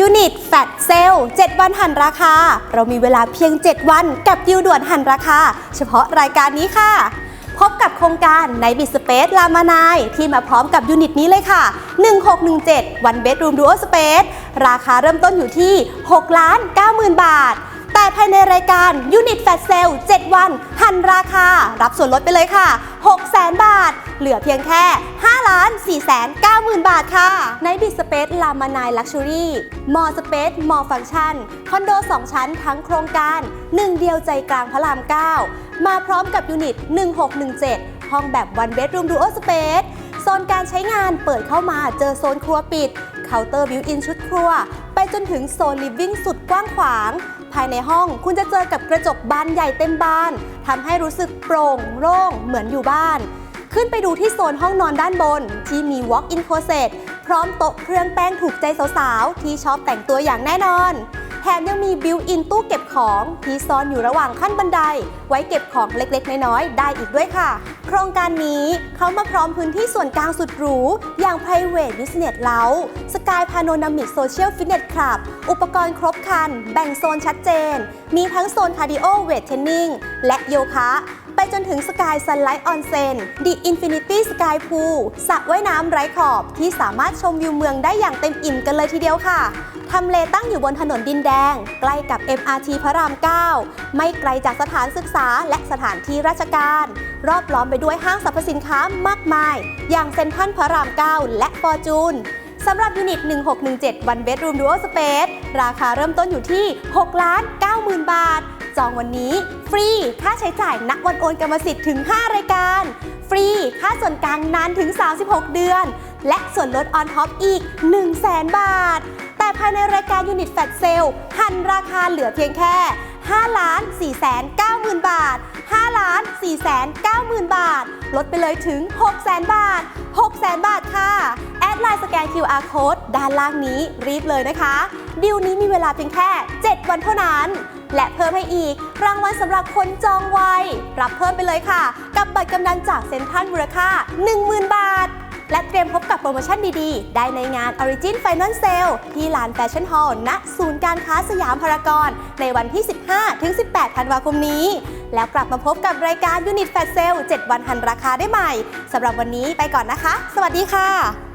ยูนิตแฟตเซล7วันหันราคา เรามีเวลาเพียง 7 วันกับดิวด่วนหันราคา เฉพาะรายการนี้ค่ะ พบกับโครงการในบิสเปซลามานายที่มาพร้อมกับยูนิตนี้เลยค่ะ 1617วันเบดรูมดูโอสเปซราคาเริ่มต้นอยู่ที่6ล้าน90,000 บาท ภายในรายการยูนิตแฟตเซล7 วัน หันราคา รับส่วนลดไปเลยค่ะ 6 0 0 0 0บาท เหลือเพียงแค่ 5 ล้าน4 9 0 0 0 0บาทค่ะ ในบิสเปซลามานายลักชัวรี่มอสเปซมอฟังชันคอนโด 2 ชั้นทั้งโครงการ 1 เดียวใจกลางพระราม 9 มาพร้อมกับยูนิต 1617 ห้องแบบ one bedroom duo space โซนการใช้งานเปิดเข้ามาเจอโซนครัวปิดเคาน์เตอร์บิวอินชุดครัว จนถึงโซนลิฟวิ่งสุดกว้างขวาง ภายในห้องคุณจะเจอกับกระจกบานใหญ่เต็มบานทำให้รู้สึกโปร่งโล่งเหมือนอยู่บ้าน ขึ้นไปดูที่โซนห้องนอนด้านบน ที่มี walk-in closet พร้อมโต๊ะเครื่องแป้งถูกใจสาวๆที่ชอบแต่งตัวอย่างแน่นอน ถมยังมีบิวอินตู้เก็บของที่ซ่อนอยู่ระหว่างขั้นบันได ไว้เก็บของเล็กๆ น้อยๆ ได้อีกด้วยค่ะ โครงการนี้เขามาพร้อมพื้นที่ส่วนกลางสุดหรู อย่าง private business lounge Sky Panoramic Social Fitness Club อุปกรณ์ครบครัน แบ่งโซนชัดเจน มีทั้งโซนคาร์ดิโอเวทเทรนนิ่งและโยคะไปจนถึงสกายซันไลท์ออนเซนดีอินฟินิตี้สกายพูลสระว่ายน้ำไร้ขอบที่สามารถชมวิวเมืองได้อย่างเต็มอิ่มกันเลยทีเดียวค่ะ ทำเลตั้งอยู่บนถนนดินแดง ใกล้กับ MRT พระราม 9 ไม่ไกลจากสถานศึกษาและสถานที่ราชการ รอบล้อมไปด้วยห้างสรรพสินค้ามากมาย อย่างเซ็นทรัลพระราม 9 และฟอร์จูนสำหรับยูนิต 1617 One Bedroom Dual Space ราคาเริ่มต้นอยู่ที่ 6 ล้าน 90,000 บาท จองวันนี้ ฟรี ค่าใช้จ่ายณวันโอนกรรมสิทธิ์ถึง 5 รายการ ฟรี ค่าส่วนกลางนานถึง 36 เดือน และส่วนลดออนท็อปอีก 100,000 บาท ภายในรายการยูนิตแฟตเซลหันราคาเหลือเพียงแค่5ล้าน4แสน9 0 0 0 0บาท5ล้าน4แสน9 0 0 0 0บาท ลดไปเลยถึง6 0 0 0 0บาท6 0 0 0 0บาทค่ะ แอดไลน์สแกน QR code ด้านล่างนี้รีบเลยนะคะดิวนี้มีเวลาเพียงแค่ 7 วันเท่านั้น และเพิ่มให้อีก รางวัลสำหรับคนจองไวรับเพิ่มไปเลยค่ะ กับบัตรกำนันจากเซ็นทรัลมูลค่า 10,000 บาท และเตรียมพบกับโปรโมชั่นดีๆ ได้ในงาน Origin Final Sale ที่ลานแฟชั่นฮอลล์ณศูนย์การค้าสยามพารากอนในวันที่ 15-18 ธันวาคมนี้ แล้วกลับมาพบกับรายการ Unit Fat Sale 7 วันหันราคาได้ใหม่สำหรับวันนี้ไปก่อนนะคะ สวัสดีค่ะ